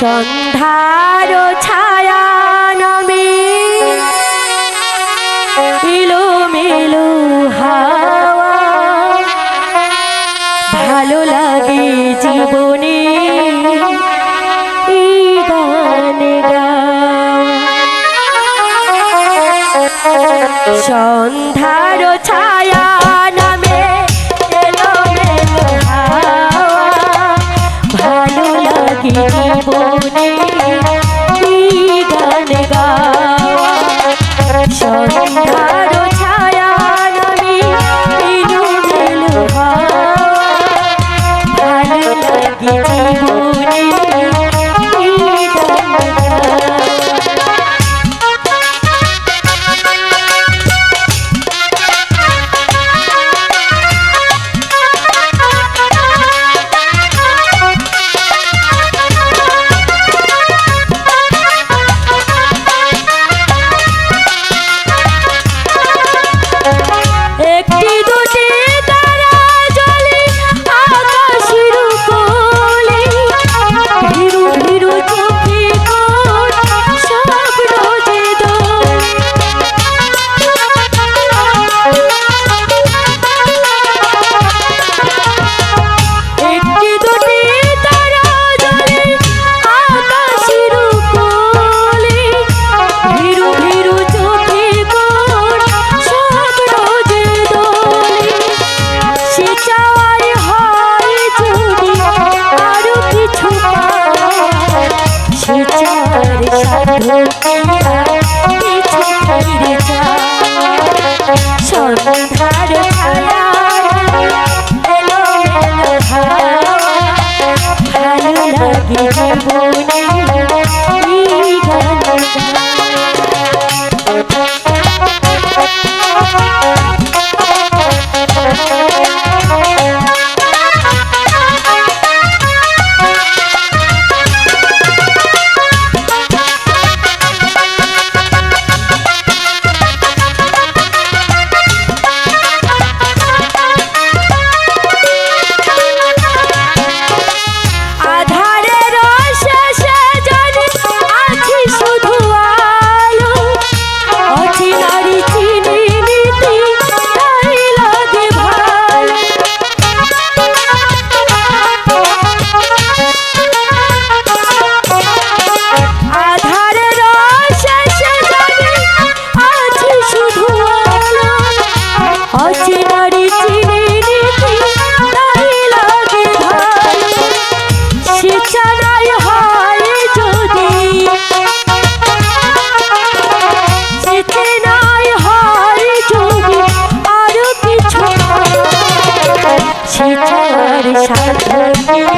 সন্ধ্যার ছায়া নামে এলো মেলো ভালো লাগে জীবনে। সন্ধ্যার ছায়া পাখি জীবনে গান গাওয়া? সন্ধ্যা দিব Thank you.